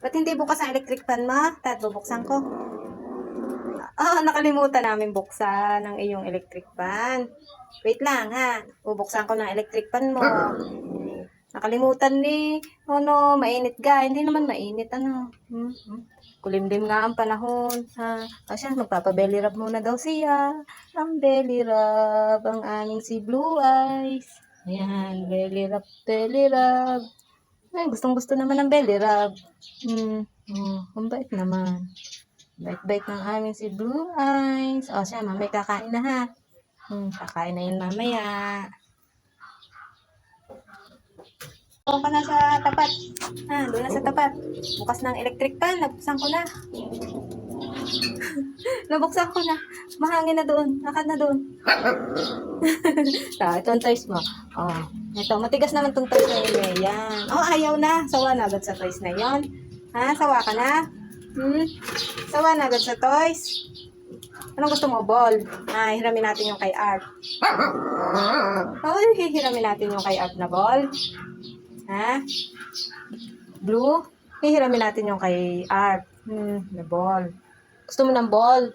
Ba't hindi bukas ang electric fan mo? Tat, bubuksan ko. Ah, nakalimutan namin buksan ang iyong electric fan. Wait lang ha. Bubuksan ko ng electric fan mo. Nakalimutan ni, ano, mainit ga. Hindi naman mainit, ano. Hmm, hmm. Nga ang panahon. Ha? O siya, magpapabelly rub muna daw siya. Ang belly rub, ang aming si Blue Eyes. Ayan, belly rub, belly rub. Ay, gustong gusto naman ng belly rub. Hmm, oh, ang bait naman. Bait-bait ng aming si Blue Eyes. O siya, mamay kakain na ha. Hmm, kakain na yun mamaya. Oo ka na sa tapat. Ha, doon na sa tapat. Bukas ng electric fan. Nabuksan ko na. Nabuksan ko na. Mahangin na doon. Lakad na doon. ah, ito ang toys mo. Oh, ito. Matigas naman itong toys na yun. eh. Yan. Oh, ayaw na. Sawa na agad sa toys na yon. Ha? Sawa ka na? Hmm? Sawa na agad sa toys? Anong gusto mo? Ball. Ah, hiramin natin yung kay Art. Oh, hihiramin natin yung kay Art na ball. Ha? Blue? Hihiramin natin yung kay Art. Hmm, na ball. Gusto mo ng ball?